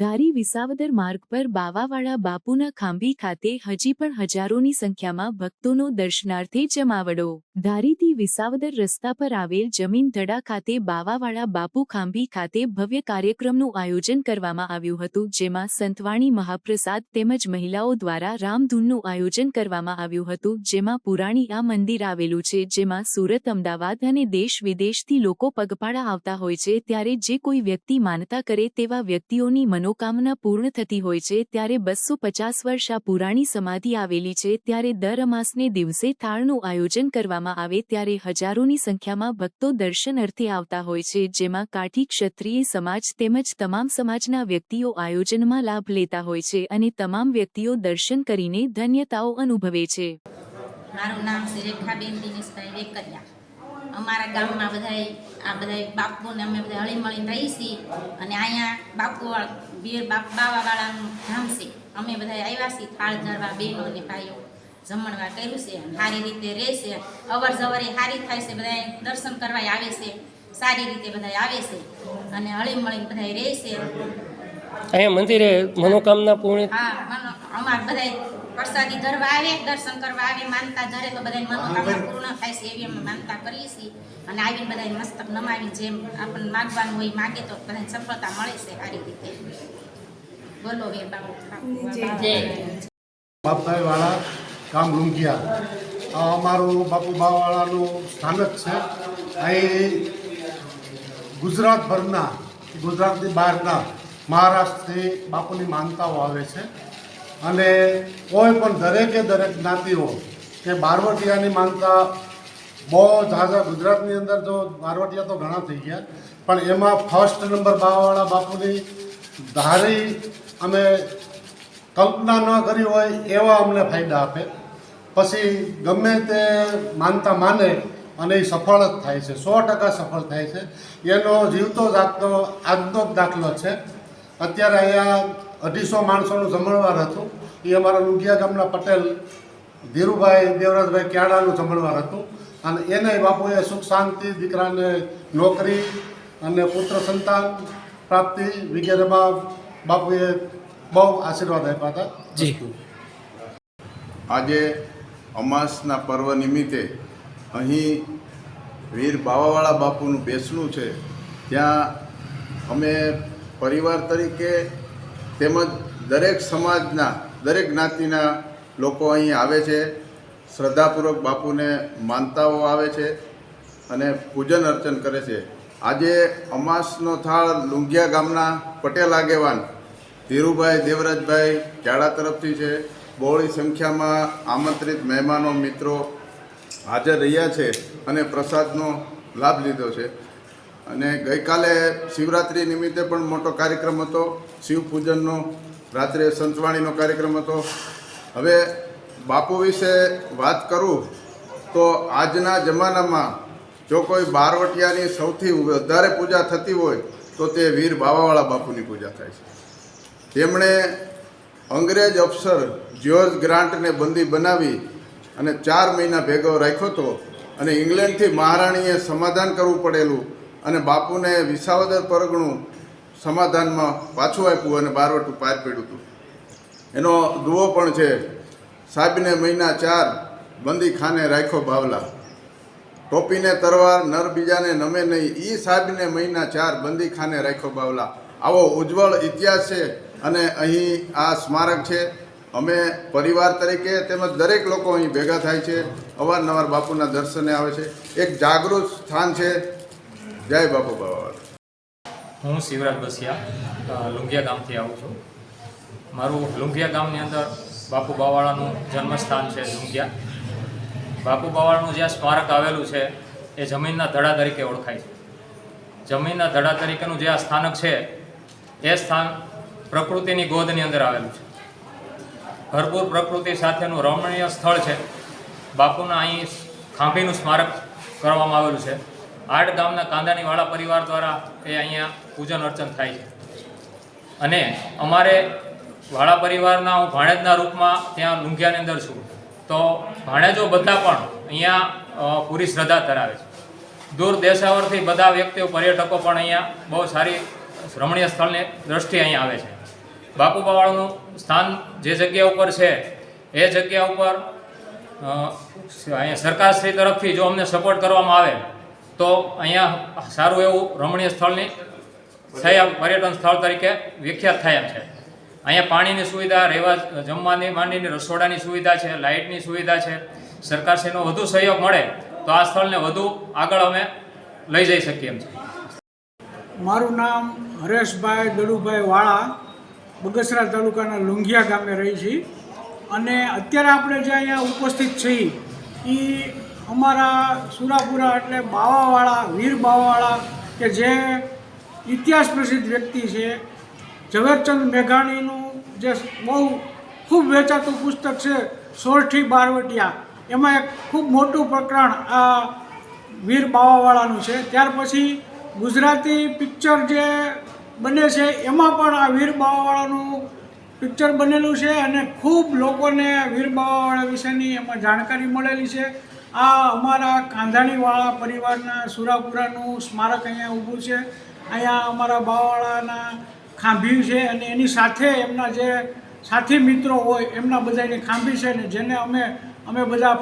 ધારી વિસાવદર માર્ગ પર બાવાવાળા બાપુના ખાંભી ખાતે હજી પણ હજારોની સંખ્યામાં ભક્તોનો દર્શનાર્થે જમાવડો. ધારીથી વિસાવદર રસ્તા પર આવેલ જમીન ધડા ખાતે બાવાવાળા બાપુ ખાંભી ખાતે ભવ્ય કાર્યક્રમનું આયોજન કરવામાં આવ્યું હતું, જેમાં સંતવાણી મહાપ્રસાદ તેમજ મહિલાઓ દ્વારા રામધૂનનું આયોજન કરવામાં આવ્યું હતું, જેમાં પુરાણી આ મંદિર આવેલું છે, જેમાં સુરત, અમદાવાદ અને દેશ વિદેશથી લોકો પગપાળા આવતા હોય છે, ત્યારે જે કોઈ વ્યક્તિ માનતા કરે તેવા વ્યક્તિઓની મનોકામના પૂર્ણ થતી હોય છે ત્યારે બસો પચાસ વર્ષ આ પુરાણી સમાધિ આવેલી છે ત્યારે દર અમાસને દિવસે થાળનું આયોજન કરવામાં આવે ત્યારે હજારોની સંખ્યામાં ભક્તો દર્શન અર્થે આવતા હોય છે, જેમાં કાઠી ક્ષત્રિય સમાજ તેમજ તમામ સમાજના વ્યક્તિઓ આયોજનમાં લાભ લેતા હોય છે અને તમામ વ્યક્તિઓ દર્શન કરીને ધન્યતાઓ અનુભવે છે. મારું નામ રેખાબેન દિનેશભાઈ વેકરિયા. અમારા ગામમાં બધાય આ બધાય બાપુને અમે બધા હળીમળીને રહી છીએ. અને અહીંયા બાપુ બીર બાપ બાવાવાળાનું ધામ છે. અમે બધા આવ્યા છીએ થાળ ધરવા બહેનો અને ભાઈઓ જમણવા કર્યું છે. સારી રીતે રહેશે અવર જવર સારી થાય છે. બધા દર્શન કરવા આવે છે. સારી રીતે બધા આવે છે. અને હળીમળીને બધા રહે છે. અહીંયા મંદિરે મનોકામના પૂર્ણ હા મનો અમાર બધાય પ્રસાદી ધરવા આવે દર્શન કરવા આવે માનતા ધરે તો બધાને મનોકામના પૂર્ણ થાય છે એવી અમે માનતા કરીએ છીએ. અને આવીને બધાય મસ્તક નમાવી જેમ આપણને માગવાનું હોય માગે તો બધાને સફળતા મળે છે સારી રીતે. બોલો જય. બાપભાઈ વાળા ગામ લુંઘિયા આ અમારું બાપુ બાવાળાનું સ્થાનક છે. અહીં ગુજરાતભરના ગુજરાતની બહારના મહારાષ્ટ્રથી બાપુની માનતાઓ આવે છે. અને કોઈ પણ દરેકે દરેક જ્ઞાતિઓ કે બારવટિયાની માનતા બહુ ઝાઝા ગુજરાતની અંદર જો બારવટિયા તો ઘણા થઈ ગયા, પણ એમાં ફર્સ્ટ નંબર બાવાવાળા બાપુની ધારી અમે કલ્પના ન કરી હોય એવા અમને ફાયદા આપે. પછી ગમે તે માનતા માને અને એ સફળ જ થાય છે, સો ટકા સફળ થાય છે. એનો જીવતો જાતનો આજનો જ દાખલો છે. અત્યારે અહીંયા અઢીસો માણસોનું જમણવાર હતું. એ અમારા લુંગિયા ગામના પટેલ ધીરુભાઈ દેવરાજભાઈ ક્યાડાનું જમણવાર હતું. અને એને બાપુએ સુખ શાંતિ દીકરાને નોકરી અને પુત્ર સંતાન પ્રાપ્તિ વગેરેમાં બાપુએ બહુ આશીર્વાદ આપ્યા હતા. જી. આજે અમાસના પર્વ નિમિત્તે અહીં વીર બાવાવાળા બાપુનું બેસણું છે. ત્યાં અમે પરિવાર તરીકે તેમજ દરેક સમાજના, દરેક જ્ઞાતિના લોકો અહીં આવે છે. શ્રદ્ધાપૂર્વક બાપુને માનતાઓ આવે છે અને પૂજન અર્ચન કરે છે. આજે અમાસનો થાળ લુંગિયા ગામના પટેલ આગેવાન ધીરુભાઈ દેવરાજભાઈ ઝાડા તરફથી છે. બહોળી સંખ્યામાં આમંત્રિત મહેમાનો મિત્રો હાજર રહ્યા છે અને પ્રસાદનો લાભ લીધો છે. અને ગઈકાલે શિવરાત્રિ નિમિત્તે પણ મોટો કાર્યક્રમ હતો. શિવ પૂજનનો રાત્રે સંતવાણીનો કાર્યક્રમ હતો. હવે બાપુ વિશે વાત કરું તો આજના જમાનામાં જો કોઈ બારવટિયાની સૌથી વધારે પૂજા થતી હોય, તો તે વીર બાવાવાળા બાપુની પૂજા થાય છે. તેમણે અંગ્રેજ અફસર જ્યોર્જ ગ્રાન્ટને બંદી બનાવી અને ચાર મહિના ભેગો રાખ્યો હતો અને ઇંગ્લેન્ડથી મહારાણીએ સમાધાન કરવું પડેલું અને બાપુને વિસાવદર પરગણું સમાધાનમાં પાછું આપ્યું અને બારવટું પાર પડ્યું હતું. એનો દુઓ પણ છે સાહેબને મહિના ચાર બંદી ખાને રાખ્યો ભાવલા ટોપીને તરવાર, નર બીજાને નમે નહીં, ઈ સાહેબને મહિના ચાર બંદી ખાને રાખ્યો બાવલા. આવો ઉજ્જવળ ઇતિહાસ છે અને અહીં આ સ્મારક છે. અમે પરિવાર તરીકે તેમજ દરેક લોકો અહીં ભેગા થાય છે. અવારનવાર બાપુના દર્શને આવે છે. એક જાગૃત સ્થાન છે. જય બાપુ બાવા. હું શિવરાજ બસિયા લુંગિયા ગામથી આવું છું. મારું લુંગિયા ગામની અંદર બાપુ બાવાળાનું જન્મસ્થાન છે લુંગિયા બાપુ બાવાળાનું જ્યાં સ્મારક આવેલું છે, એ જમીનના ધડા તરીકે ઓળખાય છે. જમીનના ધડા તરીકેનું જે આ સ્થાનક છે, એ સ્થાન પ્રકૃતિની ગોદની અંદર આવેલું છે. ભરપૂર પ્રકૃતિ સાથેનું રમણીય સ્થળ છે. બાપુના અહીં ખાંભીનું સ્મારક કરવામાં આવેલું છે. આઠ ગામના કાંદાણીવાળા પરિવાર દ્વારા એ અહીંયા પૂજન અર્ચન થાય છે. અને અમારે વાળા પરિવારના, હું ભાણેજના રૂપમાં ત્યાં લુંઘિયાની અંદર છું. તો ભાણેજો બધા પણ અહીંયા પૂરી શ્રદ્ધા ધરાવે છે. દૂર દેશાવરથી બધા વ્યક્તિઓ, પર્યટકો પણ અહીંયા બહુ સારી રમણીય સ્થળની દ્રષ્ટિએ અહીંયા આવે છે. બાપુબાવાળાનું સ્થાન જે જગ્યા ઉપર છે, એ જગ્યા ઉપર અહીંયા સરકારશ્રી તરફથી જો અમને સપોર્ટ કરવામાં આવે તો અહીંયા સારું એવું રમણીય સ્થળની થયા પર્યટન સ્થળ તરીકે વિખ્યાત થયા છે. અહીંયા પાણીની સુવિધા, રહેવા જમવાની, માંડીની રસોડાની સુવિધા છે, લાઇટની સુવિધા છે. સરકારશ્રીનો વધુ સહયોગ મળે તો આ સ્થળને વધુ આગળ અમે લઈ જઈ શકીએ એમ છે. મારું નામ હરેશભાઈ દડુભાઈ વાળા, બગસરા તાલુકાના લુંગિયા ગામે રહી છીએ. અને અત્યારે આપણે જે અહીંયા ઉપસ્થિત છીએ એ અમારા સુરાપુરા એટલે બાવાવાળા, વીર બાવાવાળા કે જે ઇતિહાસ પ્રસિદ્ધ વ્યક્તિ છે, ઝવેરચંદ મેઘાણીનું જે બહુ ખૂબ વેચાતું પુસ્તક છે, સોરઠી બારવટિયા, એમાં એક ખૂબ મોટું પ્રકરણ આ વીર બાવાવાળાનું છે. ત્યાર પછી ગુજરાતી પિક્ચર જે બને છે, એમાં પણ આ વીર બાવાવાળાનું પિક્ચર બનેલું છે અને ખૂબ લોકોને વીર બાવાવાળા વિશેની એમાં જાણકારી મળેલી છે. આ અમારા કાંધાણીવાળા પરિવારના સુરાપુરાનું સ્મારક અહીંયા ઊભું છે. અહીંયા અમારા બાવાવાળાના ખાંભી છે અને એની સાથે એમના જે સાથી મિત્રો હોય એમના બધાની ખાંભી છે ને જેને અમે અમે બધા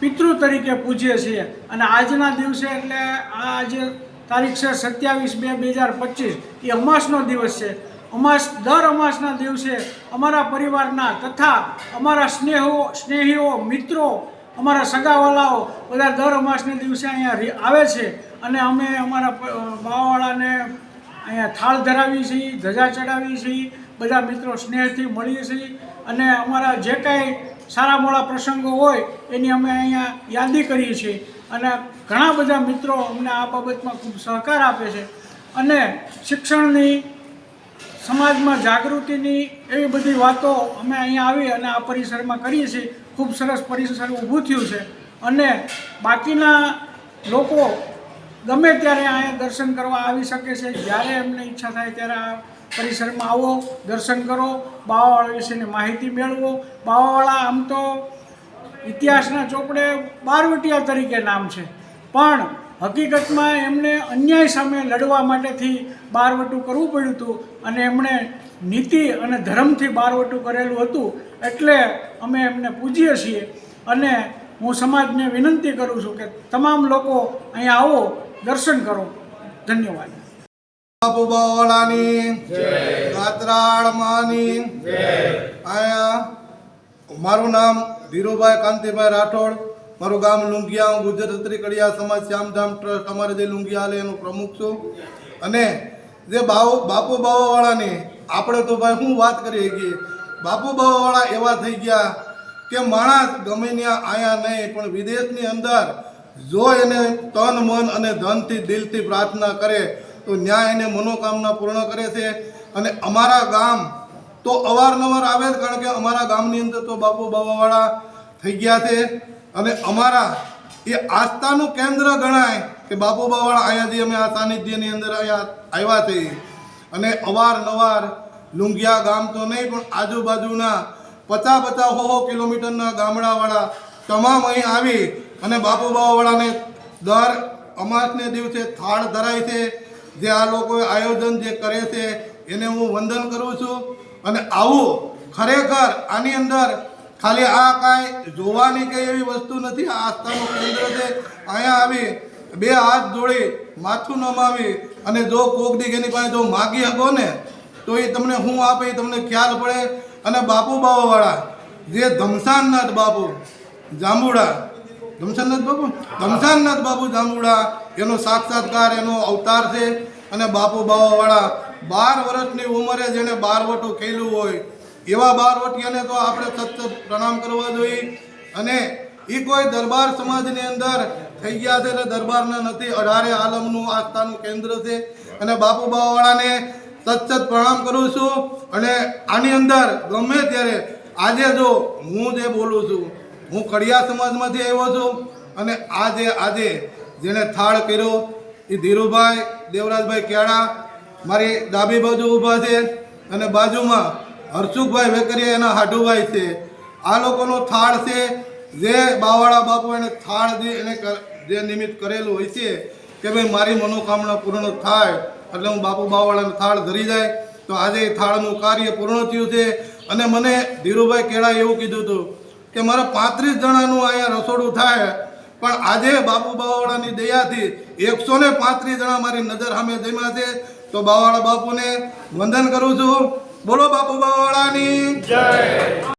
પિતૃ તરીકે પૂજીએ છીએ. અને આજના દિવસે એટલે આ આજે તારીખ છે સત્યાવીસ બે બે હજાર પચીસ, એ અમાસનો દિવસ છે. અમાસ દર અમાસના દિવસે અમારા પરિવારના તથા અમારા સ્નેહો, સ્નેહીઓ, મિત્રો અમારા સગાવાલાઓ બધા દર અમાસને દિવસે અહીંયા આવે છે અને અમે અમારા બાવાવાળાને અહીંયા થાળ ધરાવીએ છીએ, ધજા ચડાવીએ છીએ, બધા મિત્રો સ્નેહથી મળીએ છીએ. અને અમારા જે કાંઈ સારા મોડા પ્રસંગો હોય એની અમે અહીંયા યાદી કરીએ છીએ. અને ઘણા બધા મિત્રો અમને આ બાબતમાં ખૂબ સહકાર આપે છે. અને શિક્ષણની, સમાજમાં જાગૃતિની એવી બધી વાતો અમે અહીંયા આવી અને આ પરિસરમાં કરીએ છીએ. ખૂબ સરસ પરિસર ઊભું થયું છે. અને બાકીના લોકો ગમે ત્યારે અહીંયા દર્શન કરવા આવી શકે છે, જ્યારે એમને ઈચ્છા થાય ત્યારે આ પરિસરમાં આવો, દર્શન કરો, બાવાવાળા વિશેની માહિતી મેળવો. બાવાવાળા આમ તો ઇતિહાસના ચોપડે બારવટિયા તરીકે નામ છે. પણ હકીકતમાં એમને અન્યાય સામે લડવા માટેથી બારવટું કરવું પડ્યું હતું અને એમણે નીતિ અને ધર્મથી બારવટું કરેલું હતું. એટલે અમે એમને પૂજીએ છીએ. અને હું સમાજને વિનંતી કરું છું કે તમામ લોકો અહીંયા આવો દર્શન કરો. ધન્યવાદ. બાપુ બાવાળાની ગાત્રાળ માની. આયા મારું નામ ધીરુભાઈ કાંતિભાઈ રાઠોડ. મારું ગામ લુંગિયા હું ગુજરાત સ્ત્રી કડિયા સમાજ શ્યામધામ ટ્રસ્ટ. અમારે જે લુંગિયા હાલે એનું પ્રમુખ છું. અને જે બાવ બાપુ બાવાવાળાની આપણે તો ભાઈ શું વાત કરીએ કે બાપુ બાવાવાળા એવા થઈ ગયા કે માણસ ગમે ત્યાં આયા નહીં, પણ વિદેશની અંદર જો એને તન, મન અને ધનથી, દિલથી પ્રાર્થના કરે, તો ન્યાય એને મનોકામના પૂર્ણ કરે છે. અને અમારા ગામ તો અવારનવાર આવે જ, કારણ કે અમારા ગામની અંદર તો બાપુ બાવાવાળા થઈ ગયા છે. અને અમારા એ આસ્થાનું કેન્દ્ર ગણાય કે બાપુ બાવાળા અહીંયાથી અમે આ સાનિધ્યની અંદર અહીંયા આવ્યા છીએ. અને અવારનવાર લુંગિયા ગામ તો નહીં, પણ આજુબાજુના પચાસ પચાસ હો હો કિલોમીટરના ગામડાવાળા તમામ અહીં આવી અને બાપુ બાવાવાળાને દર અમાસને દિવસે થાળ ધરાય છે. જે આ લોકોએ આયોજન જે કરે છે, એને હું વંદન કરું છું. અને આવું ખરેખર આની અંદર ખાલી આ કાંઈ જોવાની કંઈ એવી વસ્તુ નથી, આ આસ્થાનું કેન્દ્ર છે. અહીંયા આવી બે હાથ જોડી માથું નમાવી અને જો કોક દીક એની પાસે જો માગી શકો ને તો એ તમને શું આપે એ તમને ખ્યાલ પડે. અને બાપુ બાવાવાળા જે ધમસાનનાથ બાપુ જાંબુડા. ધમસાનનાથ બાપુ? ધમસાનનાથ બાપુ જાંબુડા એનો સાક્ષાત્કાર એનો અવતાર છે. અને બાપુ બાવાવાળા બાર વર્ષની ઉંમરે જેણે બારવટું ખેલું હોય એવા બારવટીયાને તો આપણે સતત પ્રણામ કરવા જોઈએ. અને એ કોઈ દરબાર સમાજની અંદર થઈ ગયા છે એટલે દરબારના નથી અઢારે આલમનું આસ્થાનું કેન્દ્ર છે. અને બાપુ બાવાવાળાને સતત પ્રણામ કરું છું અને આની અંદર ગમે ત્યારે આજે જો હું જે બોલું છું, હું કડિયા સમાજમાંથી આવ્યો છું અને આજે આજે જેણે થાળ કર્યો એ ધીરુભાઈ દેવરાજભાઈ કેળા, મારી ડાબી બાજુ ઊભા છે અને બાજુમાં હર્ષુખભાઈ વેકરિયા એના હાઢુભાઈ છે. આ લોકોનો થાળ છે, જે બાવાળા બાપુ એને થાળ જે એને જે નિમિત્ત કરેલું હોય છે કે ભાઈ મારી મનોકામના પૂર્ણ થાય એટલે હું બાપુ બાવાળાને થાળ ધરી જાય તો આજે થાળનું કાર્ય પૂર્ણ થયું છે. અને મને ધીરુભાઈ કેળાએ એવું કીધું હતું કે મારા પાંત્રીસ જણાનું અહીંયા રસોડું થાય, પણ આજે બાપુ બાવાવાળાની દયાથી એકસો ને પાંત્રીસ જણા મારી નજર સામે જમ્યા છે. તો બાવાળા બાપુને વંદન કરું છું. બોલો બાપુ બાવાળાની. જય.